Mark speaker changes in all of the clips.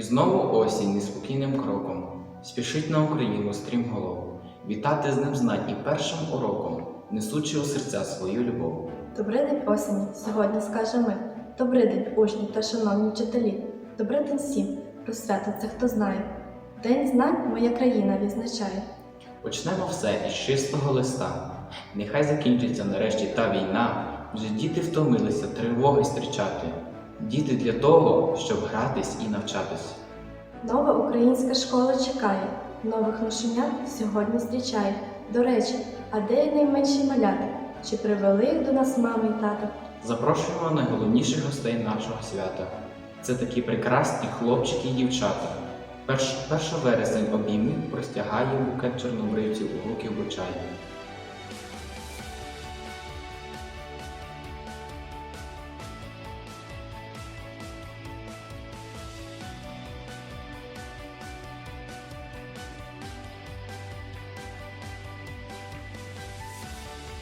Speaker 1: І знову осінь неспокійним кроком спішить на Україну стрімголов, вітати з ним знань і першим уроком, несучи у серця свою любов.
Speaker 2: Добрий день осені, сьогодні скажемо ми. Добрий день, учні та шановні вчителі. Добрий день всім, про свято це хто знає. День знань моя країна відзначає.
Speaker 1: Почнемо все із чистого листа. Нехай закінчиться нарешті та війна, вже діти втомилися тривоги зустрічати. Діти для того, щоб гратись і навчатись.
Speaker 2: Нова українська школа чекає, нових ношенят сьогодні зустрічає. До речі, а де найменші малята? Чи привели їх до нас мами й тата?
Speaker 1: Запрошуємо найголовніших гостей нашого свята. Це такі прекрасні хлопчики і дівчата. Перш, 1 вересень обійми простягає букет чорнобривців у руки вручає.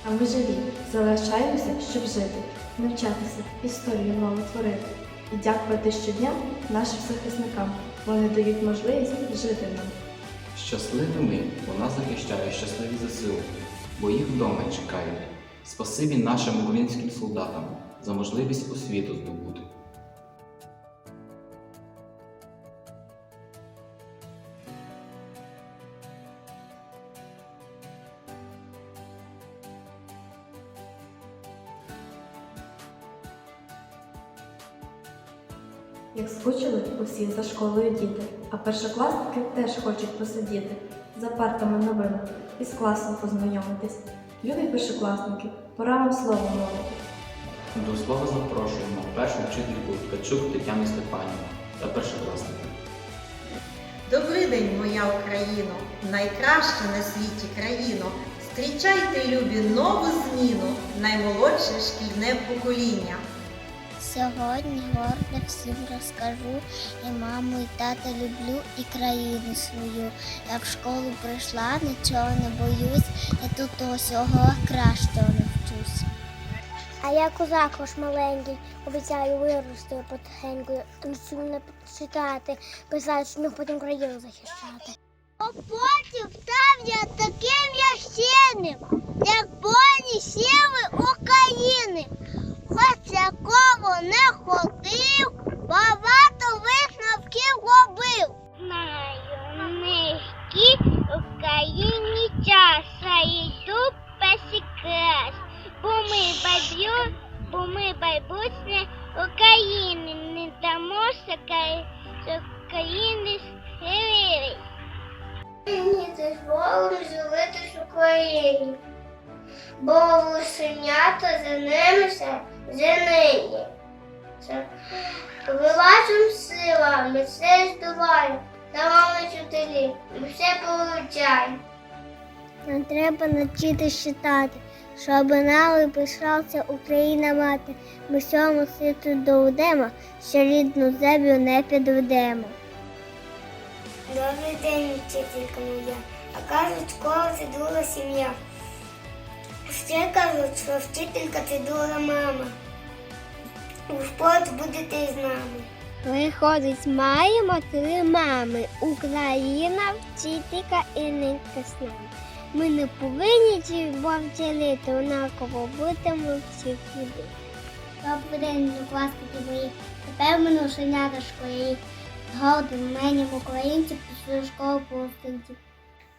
Speaker 2: А ми живі, залишаємося, щоб жити, навчатися, історію нову творити. І дякувати щодня нашим захисникам. Вони дають можливість жити нам.
Speaker 1: Щасливими вона захищає щасливі ЗСУ, бо їх вдома чекають. Спасибі нашим українським солдатам за можливість освіту здобути.
Speaker 2: Як скучили усі за школою діти, а першокласники теж хочуть посидіти за партами новими і з класом познайомитись. Любі першокласники, пора вам слово мовити.
Speaker 1: До слова запрошуємо першу вчительку Ткачук Тетяну Степанівну та першокласника.
Speaker 3: Добрий день, моя Україно, найкраща на світі країно. Зустрічайте, любі, нову зміну, наймолодше шкільне покоління.
Speaker 4: Сьогодні гордо всім розкажу. І маму, і тата люблю, і країну свою. Я в школу прийшла, нічого не боюсь, я тут усього кращого навчусь. А я козак ваш маленький, обіцяю вирости потихеньку, сумно читати, писати, щоб потім країну захищати. А потім став я таким ящинним, як поні сіли України. Хоч якого не ходив, багато висновків робив. Знаю, низькі в країні часа йду песікрас, бо ми баб'ю, бо ми майбутнє України, не дамося з України схилились. Мені дозволено жити в Україні бо лисенята за ними все зенині. Вилазом силами, все здуває, та мами вчителі, і все получає. Нам треба навчити читати, щоб нами пишався Україна мати. Ми всьому світу доведемо, що рідну землю не підведемо. Добрий день, вчителька моя, а кажуть, школа це друга сім'я. Ще кажуть, що вчителька це друга мама. У спорт будете з нами. Виходить, маємо три мами. Україна, вчителька і з нами. Ми не повинні цього вчилити, однаково будемо всіх любити. Добрий день, класники мої. Тепер ми ношенята школі. Згодом мене українці пішли в школу повстинців.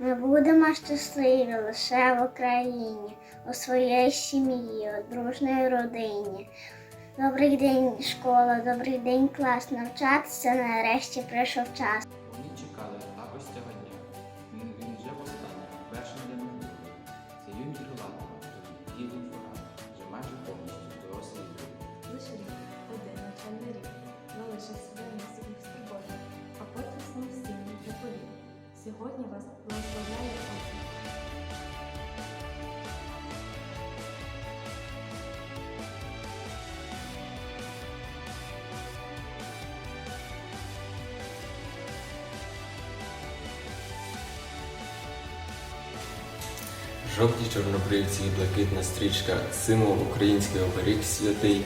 Speaker 4: Ми будемо щасливі лише в Україні, у своїй сім'ї, у дружній родині. Добрий день, школа, добрий день, клас. Навчатися нарешті прийшов час.
Speaker 1: Вони чекали також цього дня. Він, вже востаннє, першим днем. Це юні крилата,
Speaker 5: Жовті чорнобривці і блакитна стрічка, символ український оберіг святий,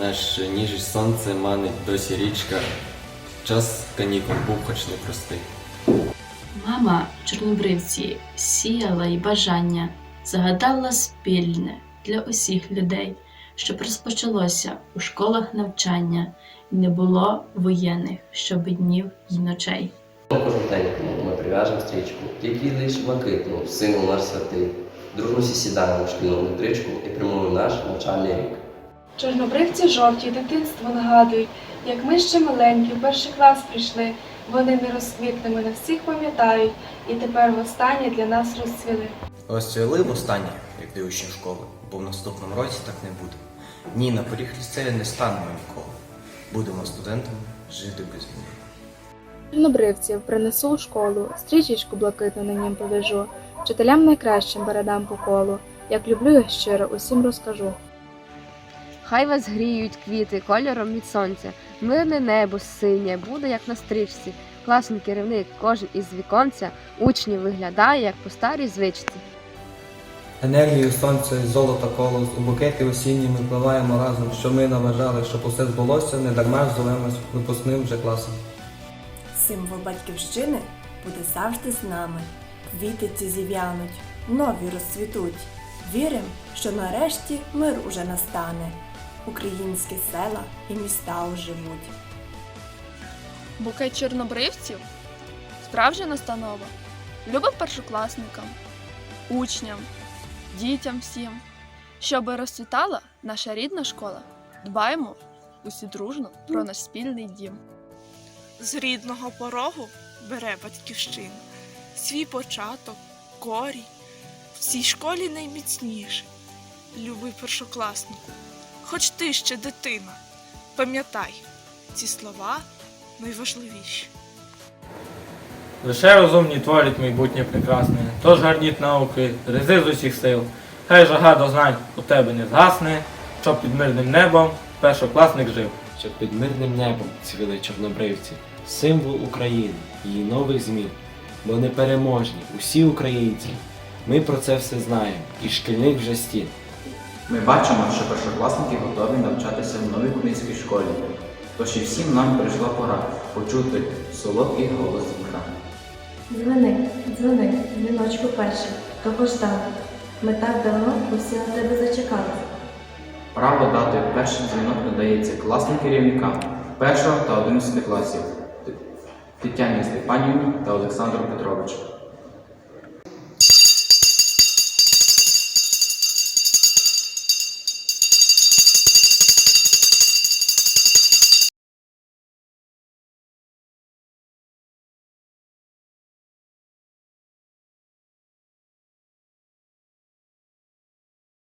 Speaker 5: наш ніж сонце манить досі річка. Час канікул був хоч непростий.
Speaker 6: Мама Чорнобривці сіяла й бажання, загадала спільне для усіх людей, щоб розпочалося у школах навчання, і не було воєнних щобднів й ночей.
Speaker 7: Жовтенькому ми прив'яжемо стрічку, тільки лиш блакитну, символ наш святий. Дружно всі сідаємо в шкільну електричку і прямуємо наш навчальний рік.
Speaker 8: Чорнобривці жовті дитинство нагадують, як ми ще маленькі в перший клас прийшли. Вони не розквітними на всіх пам'ятають, і тепер востаннє для нас розцвіли.
Speaker 9: Розцвіли востаннє, як учні школи, бо в наступному році так не буде. Ні, на поріг ліцею не станемо ніколи. Будемо студентами жити без війни.
Speaker 10: Чорнобривців принесу у школу, стрічечку блакитну на нім повяжу, вчителям найкращим передам по колу, як люблю їх щиро, усім розкажу.
Speaker 11: Хай вас гріють квіти кольором від сонця, мирне небо синє буде, як на стрічці. Класний керівник, кожен із віконця, учнів виглядає, як по старій звичці.
Speaker 12: Енергію сонця і золота колос, у букети осінні ми пливаємо разом, що ми наважали, щоб усе збулося, не дарма ж зовемось випускним вже класом.
Speaker 13: Символ батьківщини буде завжди з нами. Квіти ці зів'януть, нові розцвітуть. Вірим, що нарешті мир уже настане. Українські села і міста оживуть.
Speaker 8: Букет чорнобривців справжня настанова. Любов першокласникам, учням, дітям всім. Щоби розцвітала наша рідна школа, дбаємо усі дружно про наш спільний дім.
Speaker 14: з рідного порогу бере батьківщина, свій початок, корінь, в цій школі найміцніше. Любий першокласнику, хоч ти ще дитина, пам'ятай, ці слова найважливіші.
Speaker 15: Лише розумні творять майбутнє прекрасне, тож гарніть науки, рези з усіх сил. Хай жага до знань у тебе не згасне, щоб під мирним небом першокласник жив.
Speaker 5: Щоб під мирним небом цвіли чорнобривці, символ України, її нових змін. Бо непереможні усі українці. Ми про це все знаємо, і шкільник вже стін.
Speaker 1: Ми бачимо, що першокласники готові навчатися в новій українській школі. Тож і всім нам прийшла пора почути солодкий голос дзвінка.
Speaker 2: Дзвони, дзвони, дзвіночку перший, того ждали. Ми так давно усі на тебе зачекали.
Speaker 1: Право дати перший дзвінок надається класним керівникам першого та 11 класів Тетяні Степанівні та Олександру Петровичу.